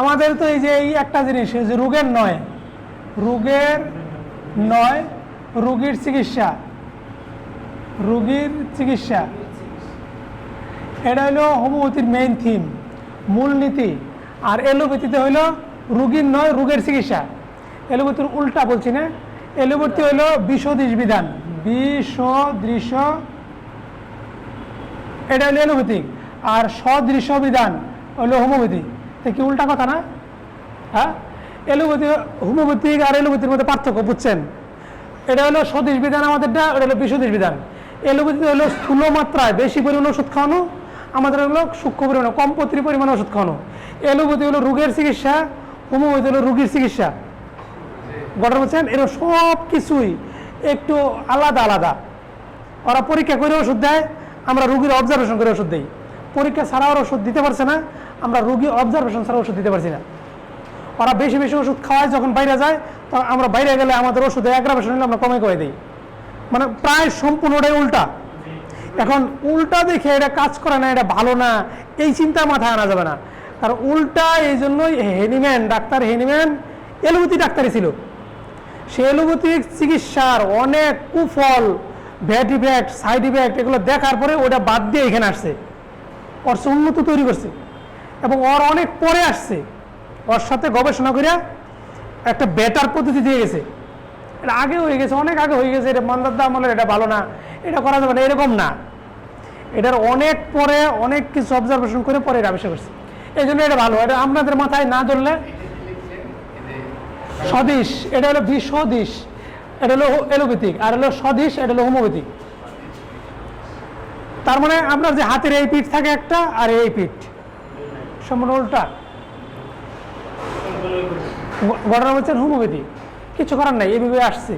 আমাদের তো এই যে এই একটা জিনিস যে রোগের নয় রোগের নয়, রোগীর চিকিৎসা রোগীর চিকিৎসা। এটা হলো হোমিওপ্যাথির মেইন থিম মূলনীতি আর এলোপ্যাথিতে হলো রুগীর নয়, রোগের চিকিৎসা। এলোপ্যাথির উল্টা বলছি না, এলোপ্যাথি হলো বিষদৃশ বিধান। বিষদৃশ, এটা হলো এলোপ্যাথিক আর সদৃশ বিধান হলো হোমিওপ্যাথি। তো কি উল্টা কথা না? হ্যাঁ? এলোপ্যাথি হোমিওপ্যাথিক আর এলোপ্যাথির মধ্যে পার্থক্য, বুঝছেন? এটা হলো স্বদেশ বিধান আমাদেরটা এটা হলো বিষদৃশ বিধান। এলোপ্যাথি হলো স্থূল মাত্রায় বেশি পরিমাণে ওষুধ খাওয়ানো, আমাদের হলো সূক্ষ্ম পরিমাণে, কম পত্রি পরিমাণে ওষুধ খাওয়ানো। এলোপ্যাথি হলো রোগের চিকিৎসা, হোমিওপ্যাথি হলো রোগীর চিকিৎসা। ঘটনা বলছেন এরা সব কিছুই একটু আলাদা আলাদা। ওরা পরীক্ষা করে ওষুধ দেয়, আমরা রুগীর অবজারভেশন করে ওষুধ দিই। পরীক্ষা ছাড়া ওরা ওষুধ দিতে পারছে না, আমরা রুগী অবজারভেশন ছাড়া ওষুধ দিতে পারছি না। ওরা বেশি বেশি ওষুধ খাওয়ায়, যখন বাইরে যায় তখন আমরা বাইরে গেলে আমাদের ওষুধে অ্যাগ্রাভেশন হলে আমরা কমে কমে দিই। মানে প্রায় সম্পূর্ণটাই উল্টা। এখন উল্টা দেখে এটা কাজ করে না, এটা ভালো না, এই চিন্তা মাথায় আনা যাবে না। কারণ উল্টা এই জন্যই হেনিম্যান ডাক্তার হেনিম্যান এলোপ্যাথি ডাক্তারই ছিল। সে এলোপ্যাথিক চিকিৎসার অনেক কুফল ভ্যাট ইফেক্ট সাইড ইফেক্ট এগুলো দেখার পরে ওটা বাদ দিয়ে এখানে আসছে। ওর উন্নত তৈরি করছে। এবং ওর অনেক পরে আসছে। ওর সাথে গবেষণা করে একটা বেটার পদ্ধতি দিয়ে গেছে। এটা আগে হয়ে গেছে, অনেক আগে হয়ে গেছে। এটা মান্দার দাম হলে এটা ভালো না, এটা করা যাবে না, এরকম না। এটার অনেক পরে অনেক কিছু অবজারভেশন করে পরে এটা আবিষ্কার করছে। এই জন্য এটা ভালো। এটা আপনাদের মাথায় না ধরলে স্বদেশ, এটা হলো বিস্বদেশ এটা হলো এলোপ্যাথিক, আর হলো স্বদেশ, এটা হলো হোমিওপ্যাথিক। তার মানে আপনার যে হাতের এই পিঠ থাকে একটা আর এই পিঠ। সম্পূর্ণ উল্টা। ঘটনা বলছেন হোমিওপ্যাথি কিছু করার নাই এইভাবে আসছে।